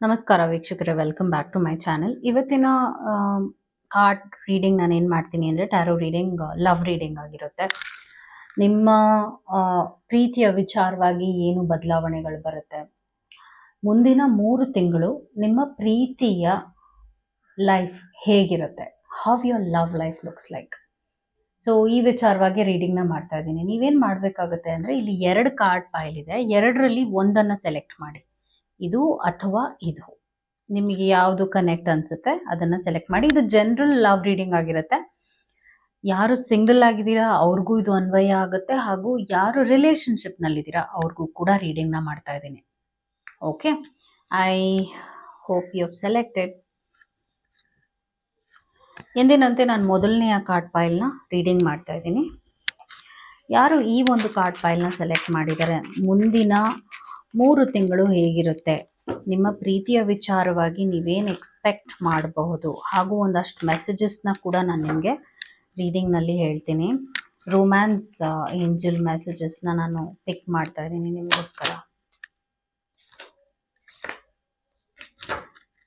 ನಮಸ್ಕಾರ ವೀಕ್ಷಕರೇ welcome back to my channel ಇವತ್ತಿನ ಕಾರ್ಡ್ ರೀಡಿಂಗ್ ನಾನು ಏನು ಮಾಡ್ತೀನಿ ಅಂದ್ರೆ ಟ್ಯಾರೋ ರೀಡಿಂಗ್ ಲವ್ ರೀಡಿಂಗ್ ಆಗಿರುತ್ತೆ. ನಿಮ್ಮ ಪ್ರೀತಿಯ ವಿಚಾರವಾಗಿ ಏನು ಬದಲಾವಣೆಗಳು ಬರುತ್ತೆ? ಮುಂದಿನ ಮೂರು ತಿಂಗಳು ನಿಮ್ಮ ಪ್ರೀತಿಯ ಲೈಫ್ ಹೇಗಿರುತ್ತೆ? How your love life looks like so ಈ ವಿಚಾರವಾಗಿ ರೀಡಿಂಗ್ನ ಮಾಡ್ತಾ ಇದ್ದೀನಿ. ನೀವೇನ್ ಮಾಡಬೇಕಾಗುತ್ತೆ ಅಂದ್ರೆ, ಇಲ್ಲಿ ಎರಡು ಕಾರ್ಡ್ ಇದೆ. ಎರಡರಲ್ಲಿ ಒಂದನ್ನ ಸೆಲೆಕ್ಟ್ ಮಾಡಿ. ಇದು ಅಥವಾ ಇದು. ನಿಮಗೆ ಯಾವುದು ಕನೆಕ್ಟ್ ಅನ್ಸುತ್ತೆ ಅದನ್ನ ಸೆಲೆಕ್ಟ್ ಮಾಡಿ. ಇದು ಜನರಲ್ ಲವ್ ರೀಡಿಂಗ್ ಆಗಿರುತ್ತೆ. ಯಾರು ಸಿಂಗಲ್ ಆಗಿದ್ದೀರಾ, ಅವ್ರಿಗೂ ಇದು ಅನ್ವಯ ಆಗುತ್ತೆ ಹಾಗೂ ಯಾರು ರಿಲೇಶನ್ಶಿಪ್ ನಲ್ಲಿದ್ದೀರಾ, ಅವ್ರಿಗೂ ಕೂಡ ರೀಡಿಂಗ್ನ ಮಾಡ್ತಾ ಇದ್ದೀನಿ. Okay I hope you selected ಎಂದಿನಂತೆ ನಾನು ಮೊದಲನೆಯ ಕಾರ್ಡ್ ಫೈಲ್ನ ರೀಡಿಂಗ್ ಮಾಡ್ತಾ ಇದ್ದೀನಿ. ಯಾರು ಈ ಒಂದು ಕಾರ್ಡ್ ಫೈಲ್ನ ಸೆಲೆಕ್ಟ್ ಮಾಡಿದ್ದಾರೆ ಮುಂದಿನ ಮೂರು ತಿಂಗಳು ಹೇಗಿರುತ್ತೆ? ನಿಮ್ಮ ಪ್ರೀತಿಯ ವಿಚಾರವಾಗಿ ನೀವೇನು ಎಕ್ಸ್ಪೆಕ್ಟ್ ಮಾಡಬಹುದು? ಹಾಗೂ ಒಂದಷ್ಟು ಮೆಸೇಜಸ್ನ ಕೂಡ ನಾನು ನಿಮಗೆ ರೀಡಿಂಗ್ನಲ್ಲಿ ಹೇಳ್ತೀನಿ. ರೊಮ್ಯಾನ್ಸ್ ಏಂಜಲ್ ಮೆಸೇಜಸ್ನ ನಾನು ಪಿಕ್ ಮಾಡ್ತಾ ಇದ್ದೀನಿ ನಿಮಗೋಸ್ಕರ.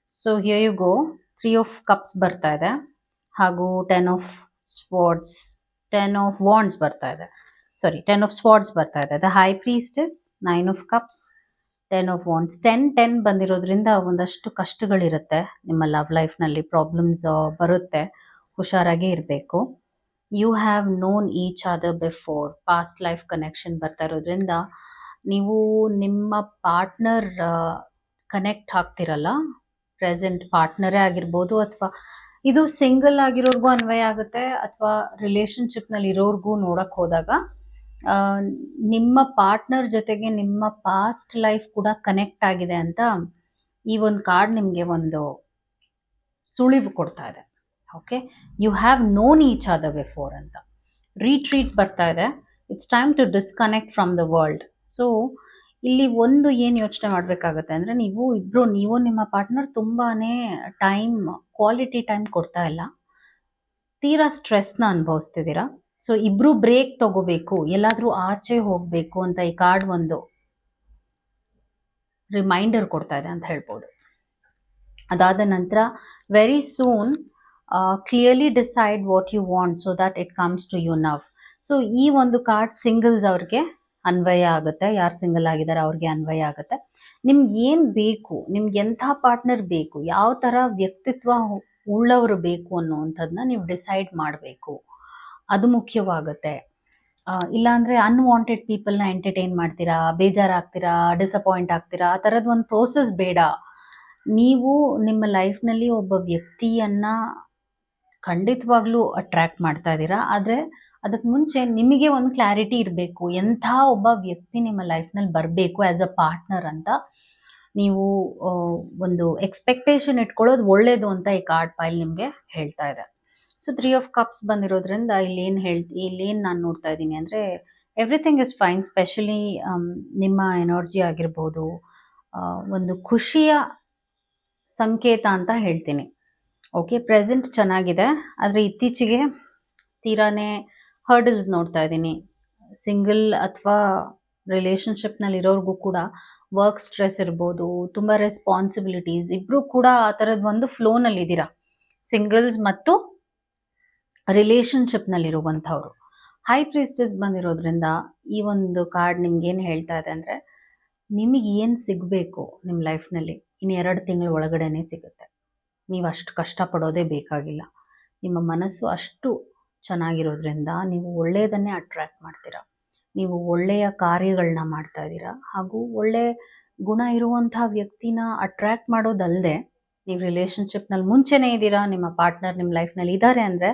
So here you go three of cups ಬರ್ತಾ ಇದೆ. ಹಾಗೂ ten of swords ten of wands ಬರ್ತಾ ಇದೆ. ಸಾರಿ ಟೆನ್ ಆಫ್ ಸ್ಪಾಟ್ಸ್ ಬರ್ತಾ ಇದೆ. The high priestess nine of cups ten of wands ten ten ಬಂದಿರೋದ್ರಿಂದ ಒಂದಷ್ಟು ಕಷ್ಟಗಳಿರುತ್ತೆ. ನಿಮ್ಮ ಲವ್ ಲೈಫ್ನಲ್ಲಿ ಪ್ರಾಬ್ಲಮ್ಸ್ ಬರುತ್ತೆ. ಹುಷಾರಾಗಿ ಇರಬೇಕು. You have known each other before past life connection ಬರ್ತಾ ಇರೋದ್ರಿಂದ ನೀವು ನಿಮ್ಮ ಪಾರ್ಟ್ನರ್ ಕನೆಕ್ಟ್ ಆಗ್ತಿರಲ್ಲ. ಪ್ರೆಸೆಂಟ್ ಪಾರ್ಟ್ನರೇ ಆಗಿರ್ಬೋದು ಅಥವಾ ಇದು ಸಿಂಗಲ್ ಆಗಿರೋರ್ಗೂ ಅನ್ವಯ ಆಗುತ್ತೆ ಅಥವಾ ರಿಲೇಷನ್ಶಿಪ್ನಲ್ಲಿ ಇರೋರ್ಗೂ ನೋಡಕ್ ಹೋದಾಗ ನಿಮ್ಮ ಪಾರ್ಟ್ನರ್ ಜೊತೆಗೆ ನಿಮ್ಮ ಪಾಸ್ಟ್ ಲೈಫ್ ಕೂಡ ಕನೆಕ್ಟ್ ಆಗಿದೆ ಅಂತ ಈ ಒಂದು ಕಾರ್ಡ್ ನಿಮಗೆ ಒಂದು ಸುಳಿವು ಕೊಡ್ತಾ ಇದೆ. Okay you have known each other before ಅಂತ. ರೀಟ್ರೀಟ್ ಬರ್ತಾ ಇದೆ. It's time to disconnect from the world so ಇಲ್ಲಿ ಒಂದು ಏನು ಯೋಚನೆ ಮಾಡಬೇಕಾಗತ್ತೆ ಅಂದರೆ ನೀವು ಇಬ್ಬರು ನೀವು ನಿಮ್ಮ ಪಾರ್ಟ್ನರ್ ತುಂಬಾ ಟೈಮ್ ಕ್ವಾಲಿಟಿ ಟೈಮ್ ಕೊಡ್ತಾ ಇಲ್ಲ. ತೀರಾ ಸ್ಟ್ರೆಸ್ನ ಅನುಭವಿಸ್ತಿದ್ದೀರಾ? ಸೊ ಇಬ್ರು ಬ್ರೇಕ್ ತಗೋಬೇಕು, ಎಲ್ಲಾದ್ರೂ ಆಚೆ ಹೋಗ್ಬೇಕು ಅಂತ ಈ ಕಾರ್ಡ್ ಒಂದು ರಿಮೈಂಡರ್ ಕೊಡ್ತಾ ಇದೆ ಅಂತ ಹೇಳ್ಬೋದು. ಅದಾದ ನಂತರ very soon clearly decide what you want so that it comes to you now so ಈ ಒಂದು ಕಾರ್ಡ್ ಸಿಂಗಲ್ಸ್ ಅವ್ರಿಗೆ ಅನ್ವಯ ಆಗುತ್ತೆ. ಯಾರು ಸಿಂಗಲ್ ಆಗಿದ್ದಾರೆ ಅವ್ರಿಗೆ ಅನ್ವಯ ಆಗುತ್ತೆ. ನಿಮ್ಗೆ ಏನು ಬೇಕು, ನಿಮ್ಗೆ ಎಂಥ ಪಾರ್ಟ್ನರ್ ಬೇಕು, ಯಾವ ಥರ ವ್ಯಕ್ತಿತ್ವ ಉಳ್ಳವರು ಬೇಕು ಅನ್ನುವಂಥದ್ದನ್ನ ನೀವು ಡಿಸೈಡ್ ಮಾಡಬೇಕು. ಅದು ಮುಖ್ಯವಾಗುತ್ತೆ. ಇಲ್ಲಾಂದ್ರೆ ಅನ್ವಾಂಟೆಡ್ ಪೀಪಲ್ನ ಎಂಟರ್ಟೈನ್ ಮಾಡ್ತೀರಾ, ಬೇಜಾರಾಗ್ತೀರಾ ಡಿಸಪಾಯಿಂಟ್ ಆಗ್ತೀರಾ, ಆ ಥರದ್ದು ಒಂದು ಪ್ರೋಸೆಸ್ ಬೇಡ. ನೀವು ನಿಮ್ಮ ಲೈಫ್ನಲ್ಲಿ ಒಬ್ಬ ವ್ಯಕ್ತಿಯನ್ನ ಖಂಡಿತವಾಗ್ಲೂ ಅಟ್ರಾಕ್ಟ್ ಮಾಡ್ತಾ ಇದ್ದೀರಾ, ಆದರೆ ಅದಕ್ಕೆ ಮುಂಚೆ ನಿಮಗೆ ಒಂದು ಕ್ಲಾರಿಟಿ ಇರಬೇಕು, ಎಂಥ ಒಬ್ಬ ವ್ಯಕ್ತಿ ನಿಮ್ಮ ಲೈಫ್ನಲ್ಲಿ ಬರಬೇಕು ಆ್ಯಸ್ ಅ ಪಾರ್ಟ್ನರ್ ಅಂತ. ನೀವು ಒಂದು ಎಕ್ಸ್ಪೆಕ್ಟೇಷನ್ ಇಟ್ಕೊಳ್ಳೋದು ಒಳ್ಳೇದು ಅಂತ ಈ ಕಾರ್ಡ್ ಫೈಲ್ ನಿಮಗೆ ಹೇಳ್ತಾ ಇದೆ. ಸೊ ತ್ರೀ ಆಫ್ ಕಪ್ಸ್ ಬಂದಿರೋದ್ರಿಂದ ಇಲ್ಲಿ ಇಲ್ಲೇನು ಹೇಳ್ತಿ ಇಲ್ಲೇನು ನಾನು ನೋಡ್ತಾ ಇದ್ದೀನಿ. ಅಂದರೆ ಎವ್ರಿಥಿಂಗ್ ಇಸ್ ಫೈನ್ ಸ್ಪೆಷಲಿ ನಿಮ್ಮ ಎನರ್ಜಿ ಆಗಿರ್ಬೋದು ಒಂದು ಖುಷಿಯ ಸಂಕೇತ ಅಂತ ಹೇಳ್ತೀನಿ. ಓಕೆ ಪ್ರೆಸೆಂಟ್ ಚೆನ್ನಾಗಿದೆ. ಆದರೆ ಇತ್ತೀಚೆಗೆ ತೀರಾನೇ ಹರ್ಡಲ್ಸ್ ನೋಡ್ತಾ ಇದ್ದೀನಿ. ಸಿಂಗಲ್ ಅಥವಾ ರಿಲೇಷನ್ಶಿಪ್ನಲ್ಲಿ ಇರೋರ್ಗೂ ಕೂಡ ವರ್ಕ್ ಸ್ಟ್ರೆಸ್ ಇರ್ಬೋದು, ತುಂಬ ರೆಸ್ಪಾನ್ಸಿಬಿಲಿಟೀಸ್ ಇಬ್ಬರೂ ಕೂಡ ಆ ಥರದ್ದು ಒಂದು ಫ್ಲೋನಲ್ಲಿ ಇದ್ದೀರಾ ಸಿಂಗಲ್ಸ್ ಮತ್ತು ರಿಲೇಷನ್ಶಿಪ್ನಲ್ಲಿರುವಂಥವ್ರು ಹೈ ಪ್ರೀಸ್ಟಸ್ ಬಂದಿರೋದ್ರಿಂದ ಈ ಒಂದು ಕಾರ್ಡ್ ನಿಮ್ಗೆ ಏನು ಹೇಳ್ತಾ ಇದೆ ಅಂದರೆ, ನಿಮಗೆ ಏನು ಸಿಗಬೇಕು ನಿಮ್ಮ ಲೈಫ್ನಲ್ಲಿ ಇನ್ನು ಎರಡು ತಿಂಗಳ ಒಳಗಡೆನೇ ಸಿಗುತ್ತೆ. ನೀವು ಅಷ್ಟು ಕಷ್ಟಪಡೋದೇ ಬೇಕಾಗಿಲ್ಲ. ನಿಮ್ಮ ಮನಸ್ಸು ಅಷ್ಟು ಚೆನ್ನಾಗಿರೋದ್ರಿಂದ ನೀವು ಒಳ್ಳೆಯದನ್ನೇ ಅಟ್ರ್ಯಾಕ್ಟ್ ಮಾಡ್ತೀರಾ. ನೀವು ಒಳ್ಳೆಯ ಕಾರ್ಯಗಳನ್ನ ಮಾಡ್ತಾ ಇದ್ದೀರಾ. ಹಾಗೂ ಒಳ್ಳೆ ಗುಣ ಇರುವಂತಹ ವ್ಯಕ್ತಿನ ಅಟ್ರ್ಯಾಕ್ಟ್ ಮಾಡೋದಲ್ಲದೆ ನೀವು ರಿಲೇಷನ್ಶಿಪ್ನಲ್ಲಿ ಮುಂಚೆನೇ ಇದ್ದೀರಾ, ನಿಮ್ಮ ಪಾರ್ಟ್ನರ್ ನಿಮ್ಮ ಲೈಫ್ನಲ್ಲಿ ಇದ್ದಾರೆ ಅಂದರೆ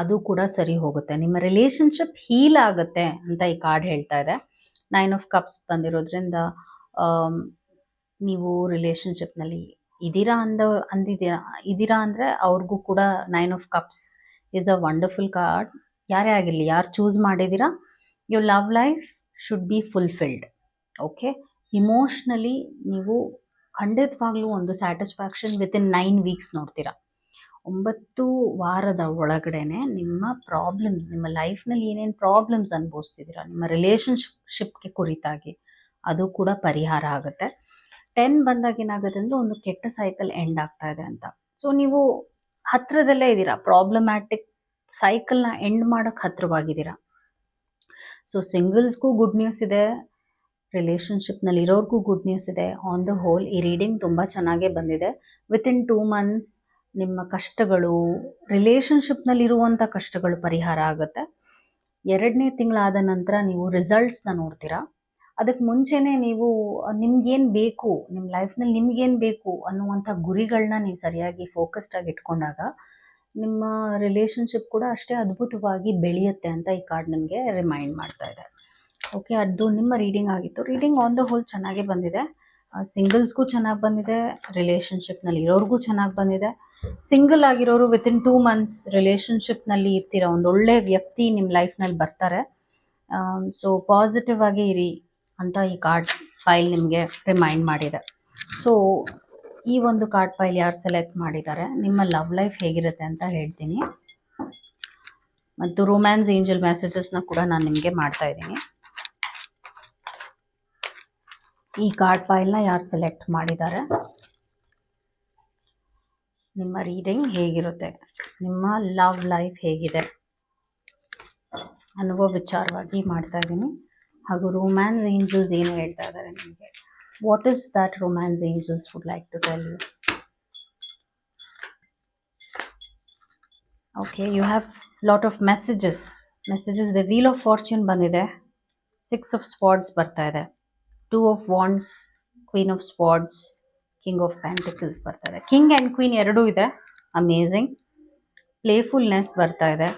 ಅದು ಕೂಡ ಸರಿ ಹೋಗುತ್ತೆ. ನಿಮ್ಮ ರಿಲೇಷನ್ಶಿಪ್ ಹೀಲ್ ಆಗುತ್ತೆ ಅಂತ ಈ ಕಾರ್ಡ್ ಹೇಳ್ತಾ ಇದೆ. ನೈನ್ ಆಫ್ ಕಪ್ಸ್ ಬಂದಿರೋದ್ರಿಂದ ನೀವು ರಿಲೇಷನ್ಶಿಪ್ನಲ್ಲಿ ಇದ್ದೀರಾ ಅಂದ, ಅಂದಿದ್ದೀರಾ, ಇದ್ದೀರಾ ಅಂದರೆ ಅವ್ರಿಗೂ ಕೂಡ nine of cups is a wonderful card ಯಾರೇ ಆಗಿರಲಿ, ಯಾರು ಚೂಸ್ ಮಾಡಿದ್ದೀರಾ your love life should be fulfilled okay emotionally ನೀವು ಖಂಡಿತವಾಗ್ಲೂ ಒಂದು satisfaction with in nine weeks ನೋಡ್ತೀರಾ. ಒಂಬತ್ತು ವಾರದ ಒಳಗಡೆನೆ ನಿಮ್ಮ ಪ್ರಾಬ್ಲಮ್ಸ್ ನಿಮ್ಮ ಲೈಫ್ನಲ್ಲಿ ಏನೇನು ಪ್ರಾಬ್ಲಮ್ಸ್ ಅನುಭವಿಸ್ತಿದ್ದೀರಾ, ನಿಮ್ಮ ರಿಲೇಷನ್ಶಿಪ್ಗೆ ಕುರಿತಾಗಿ ಅದು ಕೂಡ ಪರಿಹಾರ ಆಗುತ್ತೆ. ಟೆನ್ ಬಂದಾಗ ಏನಾಗುತ್ತೆ ಅಂದರೆ ಒಂದು ಕೆಟ್ಟ ಸೈಕಲ್ ಎಂಡ್ ಆಗ್ತಾ ಇದೆ ಅಂತ. ಸೊ ನೀವು ಹತ್ತಿರದಲ್ಲೇ ಇದ್ದೀರಾ ಪ್ರಾಬ್ಲಮ್ಯಾಟಿಕ್ ಸೈಕಲ್ನ ಎಂಡ್ ಮಾಡೋಕ್ಕೆ ಹತ್ತಿರವಾಗಿದ್ದೀರಾ ಸೊ ಸಿಂಗಲ್ಸ್ಗೂ ಗುಡ್ ನ್ಯೂಸ್ ಇದೆ ರಿಲೇಷನ್ಶಿಪ್ನಲ್ಲಿ ಇರೋರ್ಗೂ ಗುಡ್ ನ್ಯೂಸ್ ಇದೆ. ಆನ್ ದ ಹೋಲ್ ಈ ರೀಡಿಂಗ್ ತುಂಬ ಚೆನ್ನಾಗೇ ಬಂದಿದೆ. ವಿತಿನ್ ಟೂ ಮಂತ್ಸ್ ನಿಮ್ಮ ಕಷ್ಟಗಳು ರಿಲೇಷನ್ಶಿಪ್ನಲ್ಲಿರುವಂಥ ಕಷ್ಟಗಳು ಪರಿಹಾರ ಆಗುತ್ತೆ. ಎರಡನೇ ತಿಂಗಳಾದ ನಂತರ ನೀವು ರಿಸಲ್ಟ್ಸ್ನ ನೋಡ್ತೀರಾ. ಅದಕ್ಕೆ ಮುಂಚೆನೇ ನೀವು ನಿಮ್ಗೇನು ಬೇಕು ನಿಮ್ಮ ಲೈಫ್ನಲ್ಲಿ ನಿಮ್ಗೇನು ಬೇಕು ಅನ್ನುವಂಥ ಗುರಿಗಳನ್ನ ನೀವು ಸರಿಯಾಗಿ ಫೋಕಸ್ಡ್ ಆಗಿ ಇಟ್ಕೊಂಡಾಗ ನಿಮ್ಮ ರಿಲೇಶನ್ಶಿಪ್ ಕೂಡ ಅಷ್ಟೇ ಅದ್ಭುತವಾಗಿ ಬೆಳೆಯುತ್ತೆ ಅಂತ ಈ ಕಾರ್ಡ್ ನಿಮಗೆ ರಿಮೈಂಡ್ ಮಾಡ್ತಾ ಇದೆ. ಓಕೆ ಅದು ನಿಮ್ಮ ರೀಡಿಂಗ್ ಆಗಿತ್ತು. ರೀಡಿಂಗ್ ಆನ್ ದ ಹೋಲ್ ಚೆನ್ನಾಗೇ ಬಂದಿದೆ. ಸಿಂಗಲ್ಸ್ಗೂ ಚೆನ್ನಾಗಿ ಬಂದಿದೆ ರಿಲೇಶನ್ಶಿಪ್ನಲ್ಲಿ ಇರೋರ್ಗೂ ಚೆನ್ನಾಗಿ ಬಂದಿದೆ. ಸಿಂಗಲ್ ಆಗಿರೋರು ವಿತಿನ್ ಟೂ ಮಂತ್ಸ್ ರಿಲೇಶನ್ಶಿಪ್ನಲ್ಲಿ ಇರ್ತೀರ, ಒಂದು ಒಳ್ಳೆ ವ್ಯಕ್ತಿ ನಿಮ್ಮ ಲೈಫ್ನಲ್ಲಿ ಬರ್ತಾರೆ. ಸೊ ಪಾಸಿಟಿವ್ ಆಗಿ ಇರಿ ಅಂತ ಈ ಕಾರ್ಡ್ ಫೈಲ್ ನಿಮಗೆ ರಿಮೈಂಡ್ ಮಾಡಿದೆ. ಸೊ ಈ ಒಂದು ಕಾರ್ಡ್ ಫೈಲ್ ಯಾರು ಸೆಲೆಕ್ಟ್ ಮಾಡಿದ್ದಾರೆ? ನಿಮ್ಮ ಲವ್ ಲೈಫ್ ಹೇಗಿರುತ್ತೆ ಅಂತ ಹೇಳ್ತೀನಿ. ಮತ್ತು ರೊಮ್ಯಾನ್ಸ್ ಏಂಜಲ್ ಮೆಸೇಜಸ್ನ ಕೂಡ ನಾನು ನಿಮಗೆ ಮಾಡ್ತಾ ಇದ್ದೀನಿ. ಈ ಕಾರ್ಡ್ ಫೈಲ್ನ ಯಾರು ಸೆಲೆಕ್ಟ್ ಮಾಡಿದ್ದಾರೆ? ನಿಮ್ಮ ರೀಡಿಂಗ್ ಹೇಗಿರುತ್ತೆ? ನಿಮ್ಮ ಲವ್ ಲೈಫ್ ಹೇಗಿದೆ? ಅನ್ನುವ ವಿಚಾರವಾಗಿ ಮಾಡ್ತಾ ಇದ್ದೀನಿ. ಹಾಗೂ ರೋಮ್ಯಾನ್ಸ್ ಏಂಜಲ್ಸ್ ಏನು ಹೇಳ್ತಾ ಇದ್ದಾರೆ ನಿಮಗೆ? What is that romance angels would like to tell you okay you have lot of messages messages the wheel of fortune ಬಂದಿದೆ. ಸಿಕ್ಸ್ ಆಫ್ ಸ್ಪಾಟ್ಸ್ ಬರ್ತಾ ಇದೆ. Two of wands queen of spots king of pentacles ಬರ್ತಾ ಇದೆ. King and queen ಎರಡೂ ಇದೆ. Amazing ಪ್ಲೇಫುಲ್ನೆಸ್ ಬರ್ತಾ ಇದೆ.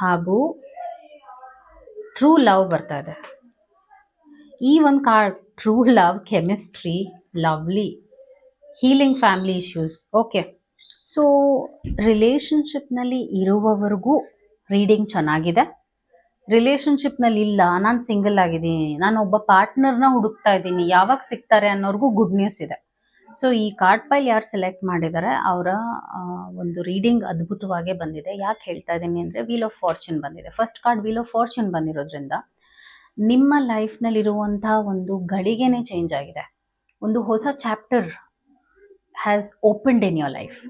ಹಾಗೂ ಟ್ರೂ ಲವ್ ಬರ್ತಾ ಇದೆ. ಈ ಒಂದು card true love chemistry lovely healing family issues okay so ರಿಲೇಷನ್ಶಿಪ್ನಲ್ಲಿ ಇರುವವರೆಗೂ ರೀಡಿಂಗ್ ಚೆನ್ನಾಗಿದೆ. ರಿಲೇಷನ್ಶಿಪ್ನಲ್ಲಿ ಇಲ್ಲ, ನಾನು ಸಿಂಗಲ್ ಆಗಿದ್ದೀನಿ ನಾನು ಒಬ್ಬ ಪಾರ್ಟ್ನರ್ನ ಹುಡುಕ್ತಾ ಇದ್ದೀನಿ, ಯಾವಾಗ ಸಿಗ್ತಾರೆ ಅನ್ನೋರ್ಗೂ ಗುಡ್ ನ್ಯೂಸ್ ಇದೆ. ಸೊ ಈ ಕಾರ್ಡ್ ಫೈಲ್ ಯಾರು ಸೆಲೆಕ್ಟ್ ಮಾಡಿದ್ದಾರೆ ಅವರ ಒಂದು ರೀಡಿಂಗ್ ಅದ್ಭುತವಾಗೇ ಬಂದಿದೆ. ಯಾಕೆ ಹೇಳ್ತಾ ಇದ್ದೀನಿ ಅಂದರೆ ವೀಲ್ ಆಫ್ ಫಾರ್ಚೂನ್ ಬಂದಿದೆ. First card wheel of fortune ಬಂದಿರೋದ್ರಿಂದ, ನಿಮ್ಮ ಲೈಫ್ನಲ್ಲಿರುವಂಥ ಒಂದು ಗಳಿಗೆನೇ ಚೇಂಜ್ ಆಗಿದೆ. ಒಂದು ಹೊಸ chapter has opened in your life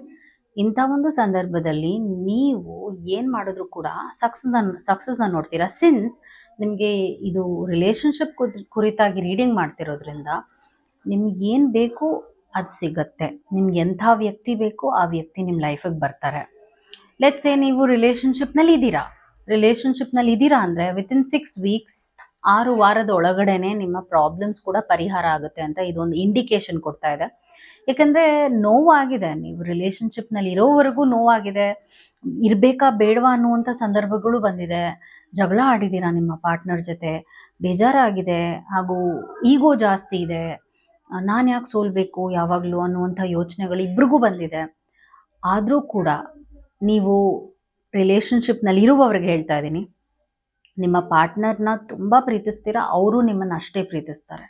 ಇಂಥ ಒಂದು ಸಂದರ್ಭದಲ್ಲಿ ನೀವು ಏನು ಮಾಡಿದ್ರು ಕೂಡ ಸಕ್ಸಸ್ನ ಸಕ್ಸಸ್ನ ನೋಡ್ತೀರಾ. ಸಿನ್ಸ್ ನಿಮಗೆ ಇದು ರಿಲೇಶನ್ಶಿಪ್ ಕುರಿತಾಗಿ ರೀಡಿಂಗ್ ಮಾಡ್ತಿರೋದ್ರಿಂದ, ನಿಮ್ಗೆ ಏನು ಬೇಕು ಅದು ಸಿಗತ್ತೆ. ನಿಮ್ಗೆ ಎಂಥ ವ್ಯಕ್ತಿ ಬೇಕೋ ಆ ವ್ಯಕ್ತಿ ನಿಮ್ಮ ಲೈಫಿಗೆ ಬರ್ತಾರೆ. ಲೆಟ್ಸ್ ಏ ನೀವು ರಿಲೇಷನ್ಶಿಪ್ನಲ್ಲಿ ಇದ್ದೀರಾ. ರಿಲೇಷನ್ಶಿಪ್ನಲ್ಲಿ ಇದ್ದೀರಾ ಅಂದರೆ ವಿತಿನ್ ಸಿಕ್ಸ್ ವೀಕ್ಸ್ ಆರು ವಾರದ ಒಳಗಡೆನೆ ನಿಮ್ಮ ಪ್ರಾಬ್ಲಮ್ಸ್ ಕೂಡ ಪರಿಹಾರ ಆಗುತ್ತೆ ಅಂತ ಇದೊಂದು ಇಂಡಿಕೇಶನ್ ಕೊಡ್ತಾ ಇದೆ. ಯಾಕಂದ್ರೆ ನೋವಾಗಿದೆ. ನೀವು ರಿಲೇಶನ್ಶಿಪ್ನಲ್ಲಿ ಇರೋವರೆಗೂ ನೋವಾಗಿದೆ. ಇರಬೇಕಾ ಬೇಡವಾ ಅನ್ನುವಂಥ ಸಂದರ್ಭಗಳು ಬಂದಿದೆ. ಜಗಳ ಆಡಿದ್ದೀರಾ ನಿಮ್ಮ ಪಾರ್ಟ್ನರ್ ಜೊತೆ. ಬೇಜಾರಾಗಿದೆ. ಹಾಗೂ ಈಗೋ ಜಾಸ್ತಿ ಇದೆ. ನಾನು ಯಾಕೆ ಸೋಲ್ಬೇಕು ಯಾವಾಗಲೂ ಅನ್ನುವಂಥ ಯೋಚನೆಗಳು ಇಬ್ರಿಗೂ ಬಂದಿದೆ. ಆದರೂ ಕೂಡ ನೀವು ರಿಲೇಷನ್ಶಿಪ್ನಲ್ಲಿ ಇರುವವ್ರಿಗೆ ಹೇಳ್ತಾ ಇದ್ದೀನಿ, ನಿಮ್ಮ ಪಾರ್ಟ್ನರ್ನ ತುಂಬ ಪ್ರೀತಿಸ್ತೀರಾ, ಅವರು ನಿಮ್ಮನ್ನು ಅಷ್ಟೇ ಪ್ರೀತಿಸ್ತಾರೆ.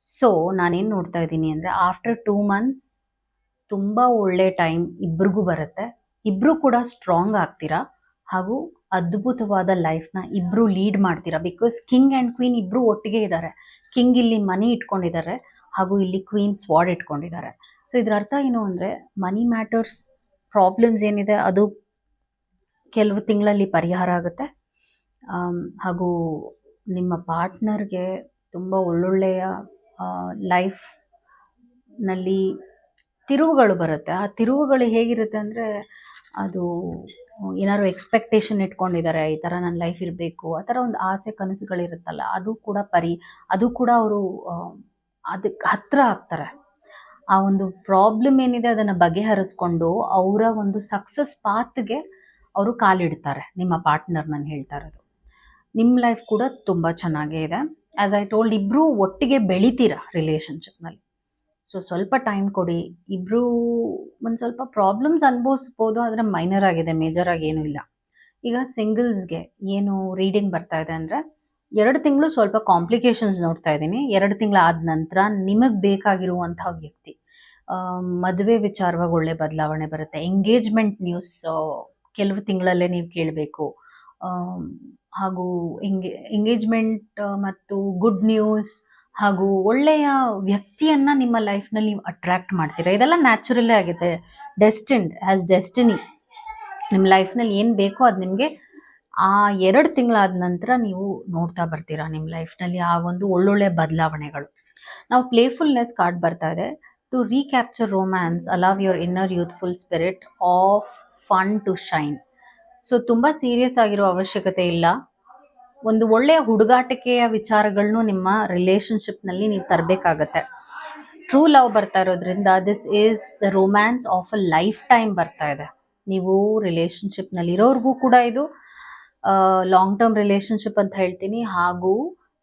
ಸೊ ನಾನೇನು ನೋಡ್ತಾ ಇದ್ದೀನಿ ಅಂದರೆ ಆಫ್ಟರ್ ಟೂ ಮಂತ್ಸ್ ತುಂಬ ಒಳ್ಳೆ ಟೈಮ್ ಇಬ್ರಿಗೂ ಬರುತ್ತೆ. ಇಬ್ಬರೂ ಕೂಡ ಸ್ಟ್ರಾಂಗ್ ಆಗ್ತೀರಾ, ಹಾಗೂ ಅದ್ಭುತವಾದ ಲೈಫ್ನ ಇಬ್ಬರು ಲೀಡ್ ಮಾಡ್ತೀರಾ? ಬಿಕಾಸ್ ಕಿಂಗ್ ಆ್ಯಂಡ್ ಕ್ವೀನ್ ಇಬ್ಬರು ಒಟ್ಟಿಗೆ ಇದ್ದಾರೆ. ಕಿಂಗ್ ಇಲ್ಲಿ ಮನಿ ಇಟ್ಕೊಂಡಿದ್ದಾರೆ. ಹಾಗೂ ಇಲ್ಲಿ ಕ್ವೀನ್ ಸ್ವಾರ್ಡ್ ಇಟ್ಕೊಂಡಿದ್ದಾರೆ. ಸೊ ಇದರ ಅರ್ಥ ಏನು ಅಂದರೆ ಮನಿ ಮ್ಯಾಟರ್ಸ್ ಪ್ರಾಬ್ಲಮ್ಸ್ ಏನಿದೆ, ಅದು ಕೆಲವು ತಿಂಗಳಲ್ಲಿ ಪರಿಹಾರ ಆಗುತ್ತೆ. ಹಾಗೂ ನಿಮ್ಮ ಪಾರ್ಟ್ನರ್ಗೆ ತುಂಬ ಒಳ್ಳೊಳ್ಳೆಯ ಲೈಫ್ನಲ್ಲಿ ತಿರುವುಗಳು ಬರುತ್ತೆ. ಆ ತಿರುವುಗಳು ಹೇಗಿರುತ್ತೆ ಅಂದರೆ, ಅದು ಏನಾದ್ರು ಎಕ್ಸ್ಪೆಕ್ಟೇಷನ್ ಇಟ್ಕೊಂಡಿದ್ದಾರೆ, ಈ ಥರ ನನ್ನ ಲೈಫ್ ಇರಬೇಕು, ಆ ಥರ ಒಂದು ಆಸೆ ಕನಸುಗಳಿರುತ್ತಲ್ಲ, ಅದು ಕೂಡ ಪರಿ, ಅದು ಕೂಡ ಅವರು ಅದಕ್ಕೆ ಹತ್ರ ಆಗ್ತಾರೆ. ಆ ಒಂದು ಪ್ರಾಬ್ಲಮ್ ಏನಿದೆ ಅದನ್ನು ಬಗೆಹರಿಸ್ಕೊಂಡು ಅವರ ಒಂದು ಸಕ್ಸಸ್ ಪಾತ್ಗೆ ಅವರು ಕಾಲಿಡ್ತಾರೆ. ನಿಮ್ಮ ಪಾರ್ಟ್ನರ್ ನಾನು ಹೇಳ್ತಾ ಇರೋದು. ನಿಮ್ಮ ಲೈಫ್ ಕೂಡ ತುಂಬ ಚೆನ್ನಾಗೇ ಇದೆ. ಆ್ಯಸ್ ಐ ಟೋಲ್ಡ್ ಇಬ್ಬರೂ ಒಟ್ಟಿಗೆ ಬೆಳಿತೀರಾ ರಿಲೇಷನ್ಶಿಪ್ನಲ್ಲಿ ಸೊ ಸ್ವಲ್ಪ ಟೈಮ್ ಕೊಡಿ. ಇಬ್ಬರು ಒಂದು ಸ್ವಲ್ಪ ಪ್ರಾಬ್ಲಮ್ಸ್ ಅನುಭವಿಸ್ಬೋದು, ಆದರೆ ಮೈನರ್ ಆಗಿದೆ ಮೇಜರ್ ಆಗಿ ಏನೂ ಇಲ್ಲ. ಈಗ ಸಿಂಗಲ್ಸ್ಗೆ ಏನು ರೀಡಿಂಗ್ ಬರ್ತಾ ಇದೆ ಅಂದರೆ ಎರಡು ತಿಂಗಳು ಸ್ವಲ್ಪ ಕಾಂಪ್ಲಿಕೇಶನ್ಸ್ ನೋಡ್ತಾ ಇದ್ದೀನಿ. ಎರಡು ತಿಂಗಳು ಆದ ನಂತರ ನಿಮಗೆ ಬೇಕಾಗಿರುವಂತಹ ವ್ಯಕ್ತಿ ಮದುವೆ ವಿಚಾರವಾಗಿ ಒಳ್ಳೆ ಬದಲಾವಣೆ ಬರುತ್ತೆ. ಎಂಗೇಜ್ಮೆಂಟ್ ನ್ಯೂಸ್ ಕೆಲವು ತಿಂಗಳಲ್ಲೇ ನೀವು ಕೇಳಬೇಕು. ಹಾಗೂ ಎಂಗೆ ಎಂಗೇಜ್ಮೆಂಟ್ ಮತ್ತು ಗುಡ್ ನ್ಯೂಸ್ ಹಾಗೂ ಒಳ್ಳೆಯ ವ್ಯಕ್ತಿಯನ್ನ ನಿಮ್ಮ ಲೈಫ್ನಲ್ಲಿ ನೀವು ಅಟ್ರಾಕ್ಟ್ ಮಾಡ್ತೀರಾ? ಇದೆಲ್ಲ ನ್ಯಾಚುರಲ್ಲೇ ಆಗಿದೆ ಡೆಸ್ಟಿನ್ಡ್ ಆಸ್ ಡೆಸ್ಟಿನಿ ನಿಮ್ಮ ಲೈಫ್ನಲ್ಲಿ ಏನು ಬೇಕೋ ಅದು ನಿಮಗೆ ಆ ಎರಡು ತಿಂಗಳಾದ ನಂತರ ನೀವು ನೋಡ್ತಾ ಬರ್ತೀರಾ ನಿಮ್ಮ ಲೈಫ್ನಲ್ಲಿ ಆ ಒಂದು ಒಳ್ಳೊಳ್ಳೆ ಬದಲಾವಣೆಗಳು. ನಾವು ಪ್ಲೇಫುಲ್ನೆಸ್ ಕಾರ್ಡ್ ಬರ್ತಾ ಇದೆ. To recapture romance allow your inner youthful spirit of fun to shine so ತುಂಬ ಸೀರಿಯಸ್ ಆಗಿರೋ ಅವಶ್ಯಕತೆ ಇಲ್ಲ. ಒಂದು ಒಳ್ಳೆಯ ಹುಡುಗಾಟಿಕೆಯ ವಿಚಾರಗಳನ್ನು ನಿಮ್ಮ ರಿಲೇಷನ್ಶಿಪ್ನಲ್ಲಿ ನೀವು ತರಬೇಕಾಗತ್ತೆ. ಟ್ರೂ ಲವ್ ಬರ್ತಾ ಇರೋದ್ರಿಂದ this is the romance of a lifetime ಬರ್ತಾ ಇದೆ. ನೀವು ರಿಲೇಷನ್ಶಿಪ್ನಲ್ಲಿ ಇರೋರಿಗೂ ಕೂಡ ಇದು ಲಾಂಗ್ ಟರ್ಮ್ ರಿಲೇಶನ್ಶಿಪ್ ಅಂತ ಹೇಳ್ತೀನಿ. ಹಾಗೂ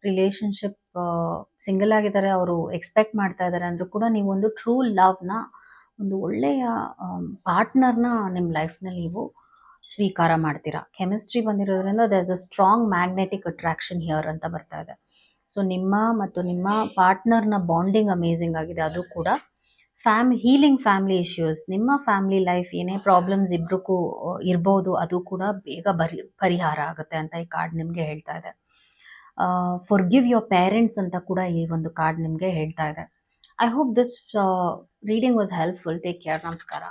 ರಿಲೇಶನ್ಶಿಪ್ ಸಿಂಗಲ್ ಆಗಿದ್ದಾರೆ, ಅವರು ಎಕ್ಸ್ಪೆಕ್ಟ್ ಮಾಡ್ತಾ ಇದ್ದಾರೆ ಅಂದರೂ ಕೂಡ ನೀವು ಒಂದು ಟ್ರೂ ಲವ್ನ ಒಂದು ಒಳ್ಳೆಯ ಪಾರ್ಟ್ನರ್ನ ನಿಮ್ಮ ಲೈಫ್ನಲ್ಲಿ ನೀವು ಸ್ವೀಕಾರ ಮಾಡ್ತೀರಾ. ಕೆಮಿಸ್ಟ್ರಿ ಬಂದಿರೋದ್ರಿಂದ there a strong magnetic attraction here ಅಂತ ಬರ್ತಾ ಇದೆ. ಸೊ ನಿಮ್ಮ ಮತ್ತು ನಿಮ್ಮ ಪಾರ್ಟ್ನರ್ನ ಬಾಂಡಿಂಗ್ ಅಮೇಝಿಂಗ್ ಆಗಿದೆ. ಅದು ಕೂಡ ಫ್ಯಾಮ್ ಹೀಲಿಂಗ್ ಫ್ಯಾಮಿಲಿ ಇಶ್ಯೂಸ್ ನಿಮ್ಮ ಫ್ಯಾಮಿಲಿ ಲೈಫ್ ಏನೇ ಪ್ರಾಬ್ಲಮ್ಸ್ ಇಬ್ಬರಿಗೂ ಇರ್ಬೋದು, ಅದು ಕೂಡ ಬೇಗ ಪರಿಹಾರ ಆಗುತ್ತೆ ಅಂತ ಈ ಕಾರ್ಡ್ ನಿಮಗೆ ಹೇಳ್ತಾ ಇದೆ. ಫಾರ್ ಗಿವ್ ಯೋರ್ ಪೇರೆಂಟ್ಸ್ ಅಂತ ಕೂಡ ಈ ಒಂದು ಕಾರ್ಡ್ ನಿಮಗೆ ಹೇಳ್ತಾ ಇದೆ. I hope this reading was helpful take care ನಮಸ್ಕಾರ.